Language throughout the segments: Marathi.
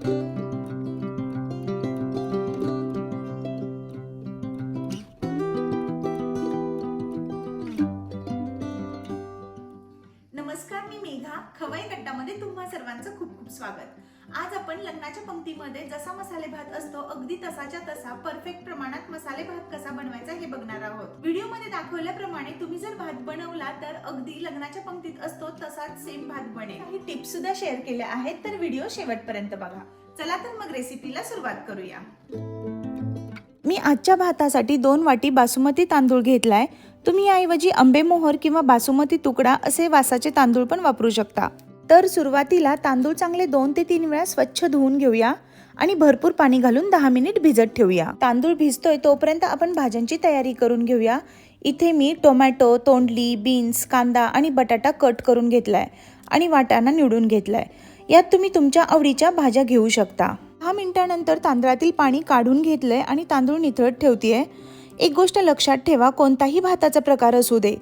Thank you. खवई गट्टामध्ये तुम्हा सर्वांचं खूप खूप स्वागत. आज आपण लग्नाच्या पंक्तीमध्ये जसा मसाले भात असतो अगदी तसाच्या तसा परफेक्ट प्रमाणात मसाले भात कसा बनवायचा हे बघणार आहोत. व्हिडिओमध्ये दाखवल्याप्रमाणे तुम्ही जर भात बनवला तर अगदी लग्नाच्या पंक्तीत असतो तसाच सेम भात बनेल. काही टिप्स सुद्धा शेअर केल्या आहेत तर व्हिडिओ शेवटपर्यंत बघा. चला तर मग रेसिपीला सुरुवात करूया. मी आजच्या भातासाठी दोन वाटी बासुमती तांदूळ घेतलाय. तुम्ही याऐवजी आंबेमोहर किंवा बासुमती तुकडा असे वासाचे तांदूळ पण वापरू शकता. तर सुरुवातीला तांदूळ चांगले दोन ते तीन वेळा स्वच्छ धुवून घेऊया आणि भरपूर पाणी घालून दहा मिनिट भिजत ठेवूया. तांदूळ भिजतोय तोपर्यंत आपण भाज्यांची तयारी करून घेऊया. इथे मी टोमॅटो तोंडली बीन्स कांदा आणि बटाटा कट करून घेतलाय आणि वाटाणा निवडून घेतलाय. यात तुम्ही तुमच्या आवडीच्या भाज्या घेऊ शकता. दहा मिनिटानंतर तांदळातील पाणी काढून घेतलंय आणि तांदूळ निथळत आहे एक गोष्ट लक्षात ठेवा कोणताही भाताचा प्रकार असू दे.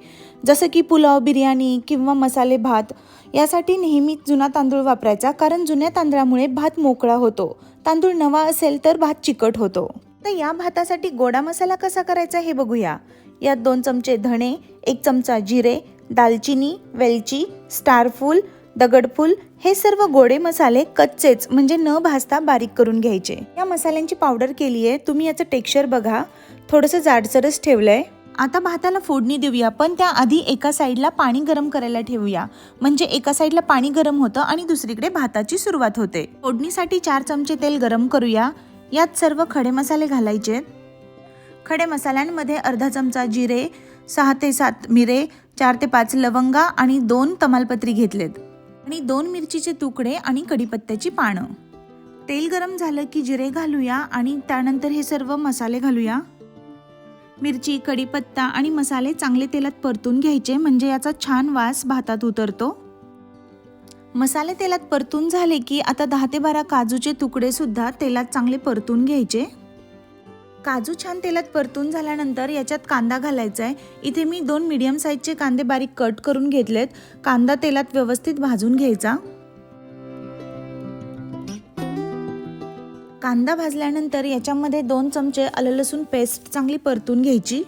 जसं की पुलाव बिर्याणी किंवा मसाले भात यासाठी नेहमीच जुना तांदूळ वापरायचा कारण जुन्या तांदळामुळे भात मोकळा होतो. तांदूळ नवा असेल तर भात चिकट होतो. तर या भातासाठी गोडा मसाला कसा करायचा हे बघूया. यात दोन चमचे धणे एक चमचा जिरे दालचिनी वेलची स्टारफूल दगडफूल हे सर्व गोडे मसाले कच्चेच म्हणजे न भाजता बारीक करून घ्यायचे. या मसाल्यांची पावडर केली आहे तुम्ही याचं टेक्स्चर बघा. थोडंसं जाडसरच ठेवलंय. आता भाताला फोडणी देऊया पण त्याआधी एका साईडला पाणी गरम करायला ठेवूया. म्हणजे एका साईडला पाणी गरम होतं आणि दुसरीकडे भाताची सुरुवात होते. फोडणीसाठी चार चमचे तेल गरम करूया. यात सर्व खडे मसाले घालायचे. खडे मसाल्यांमध्ये अर्धा चमचा जिरे सहा ते सात मिरे चार ते पाच लवंगा आणि दोन तमालपत्री घेतलेत. आणि दोन मिरचीचे तुकडे आणि कढीपत्त्याची पानं. तेल गरम झालं की जिरे घालूया आणि त्यानंतर हे सर्व मसाले घालूया. मिरची कढीपत्ता आणि मसाले चांगले तेलात परतून घ्यायचे म्हणजे याचा छान वास भातात उतरतो. मसाले तेलात परतून झाले की आता दहा ते बारा काजूचे तुकडेसुद्धा तेलात चांगले परतून घ्यायचे. काजू छान तेलात परतून झाल्यानंतर याच्यात कांदा घालायचा आहे इथे मी दोन मीडियम साईजचे कांदे बारीक कट करून घेतलेत. कांदा तेलात व्यवस्थित भाजून घ्यायचा. कांदा भाजल्यानंतर याच्यामध्ये दोन चमचे आलं लसूण पेस्ट चांगली परतून घ्यायची.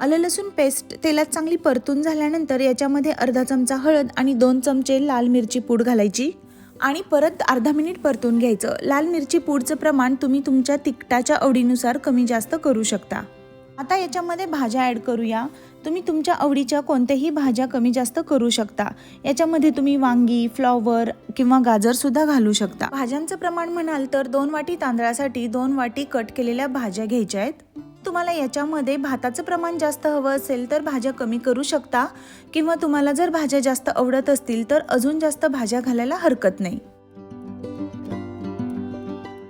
आलं लसूण पेस्ट तेलात चांगली परतून झाल्यानंतर याच्यामध्ये अर्धा चमचा हळद आणि दोन चमचे लाल मिरची पूड घालायची. आणि परत अर्धा मिनिट परतून घ्यायचं. लाल मिरची पूडचं प्रमाण तुम्ही तुमच्या तिखटाच्या आवडीनुसार कमी जास्त करू शकता. आता याच्यामध्ये भाज्या ॲड करूया. तुम्ही तुमच्या आवडीच्या कोणत्याही भाज्या कमी जास्त करू शकता. याच्यामध्ये तुम्ही वांगी फ्लॉवर किंवा गाजरसुद्धा घालू शकता. भाज्यांचं प्रमाण म्हणाल तर दोन वाटी तांदळासाठी दोन वाटी कट केलेल्या भाज्या घ्यायच्या आहेत. तुम्हाला याच्यामध्ये भाताचं प्रमाण जास्त हवं असेल तर भाज्या कमी करू शकता. किंवा तुम्हाला जर भाज्या जास्त आवडत असतील तर अजून जास्त भाज्या घालायला हरकत नाही.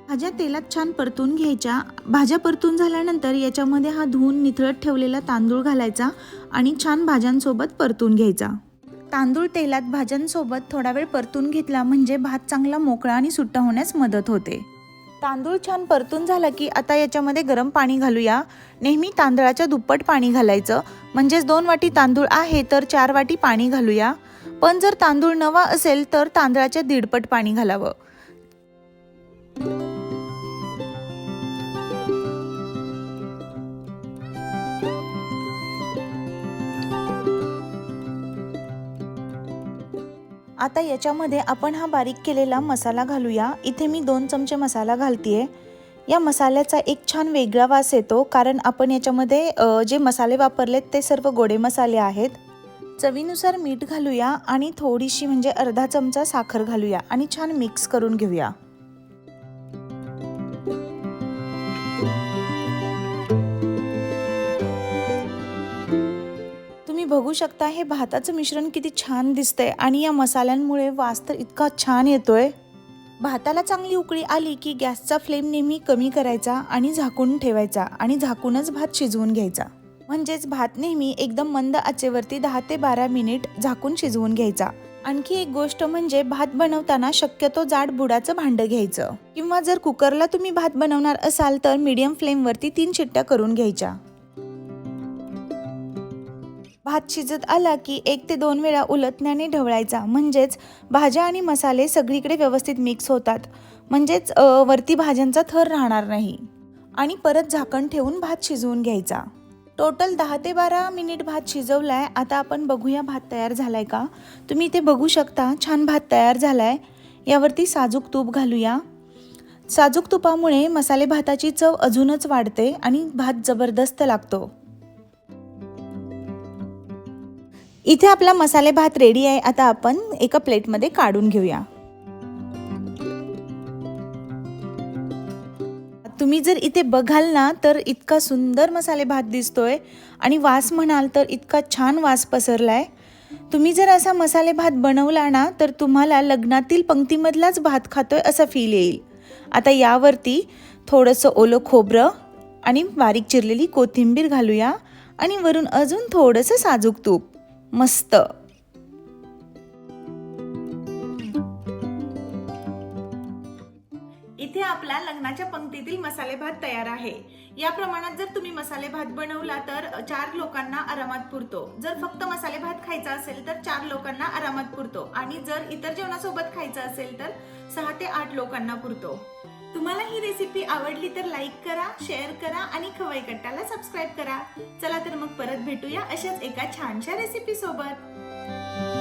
भाज्या तेलात छान परतून घ्यायच्या. भाज्या परतून झाल्यानंतर याच्यामध्ये हा धुवून निथळत ठेवलेला तांदूळ घालायचा आणि छान भाज्यांसोबत परतून घ्यायचा. तांदूळ तेलात भाज्यांसोबत थोडा वेळ परतून घेतला म्हणजे भात चांगला मोकळा आणि सुट्टा होण्यास मदत होते. तांदूळ छान परतून झाला की आता याच्यामध्ये गरम पाणी घालूया. नेहमी तांदळाच्या दुप्पट पाणी घालायचं. म्हणजेच दोन वाटी तांदूळ आहे तर चार वाटी पाणी घालूया. पण जर तांदूळ नवा असेल तर तांदळाच्या दीडपट पाणी घालावं. आता याच्यामध्ये आपण हा बारीक केलेला मसाला घालूया. इथे मी दोन चमचे मसाला घालतीये. या मसाल्याचा एक छान वेगळा वास येतो कारण आपण याच्यामध्ये जे मसाले वापरलेत ते सर्व गोडे मसाले आहेत. चवीनुसार मीठ घालूया आणि थोडीशी म्हणजे अर्धा चमचा साखर घालूया आणि छान मिक्स करून घेऊया. बघू शकता? हे भाताचं मिश्रण किती छान दिसतंय. आणि या मसाल्यांमुळे वास तर इतका छान येतोय. भाताला चांगली उकळी आली की गॅसचा फ्लेम नेहमी कमी करायचा आणि झाकून ठेवायचा आणि झाकूनच भात शिजवून घ्यायचा. म्हणजेच भात नेहमी एकदम मंद आचेवरती दहा ते बारा मिनिट झाकून शिजवून घ्यायचा. आणखी एक गोष्ट म्हणजे भात बनवताना शक्यतो जाड बुडाचं भांडं घ्यायचं. किंवा जर कुकरला तुम्ही भात बनवणार असाल तर मीडियम फ्लेमवरती तीन शिट्ट्या करून घ्यायच्या. भात शिजत आला की एक ते दोन वेळा उलटण्याने ढवळायचा. म्हणजेच भाज्या आणि मसाले सगळीकडे व्यवस्थित मिक्स होतात. म्हणजेच वरती भाज्यांचा थर राहणार नाही. आणि परत झाकण ठेवून भात शिजवून घ्यायचा. टोटल दहा ते बारा मिनिट भात शिजवलाय. आता आपण बघूया भात तयार झालाय का? तुम्ही इथे बघू शकता छान भात तयार झालाय. यावरती साजूक तूप घालूया. साजूक तुपामुळे मसाले भाताची चव अजूनच वाढते आणि भात जबरदस्त लागतो. इथे आपला मसाले भात रेडी आहे. आता आपण एका प्लेटमध्ये काढून घेऊया. तुम्ही जर इथे बघाल ना तर इतका सुंदर मसाले भात दिसतोय. आणि वास म्हणाल तर इतका छान वास पसरलाय. तुम्ही जर असा मसाले भात बनवला ना तर तुम्हाला लग्नातील पंक्तीमधलाच भात खातोय असा फील येईल. आता यावरती थोडंसं ओलं खोबरं आणि बारीक चिरलेली कोथिंबीर घालूया. आणि वरून अजून थोडंसं साजूक तूप. मस्त. इथे आपला लग्नाच्या पंक्तीतील मसाले भात तयार आहे. या प्रमाणात जर तुम्ही मसाले भात बनवला तर चार लोकांना आरामात पुरतो. जर फक्त मसाले भात खायचा असेल तर चार लोकांना आरामात पुरतो. आणि जर इतर जेवणासोबत खायचं असेल तर सहा ते आठ लोकांना पुरतो. तुम्हाला ही रेसिपी आवडली तर लाईक करा शेअर करा आणि खवाई कट्टाला सबस्क्राईब करा. चला तर मग परत भेटूया अशाच एका छानशा रेसिपी सोबत.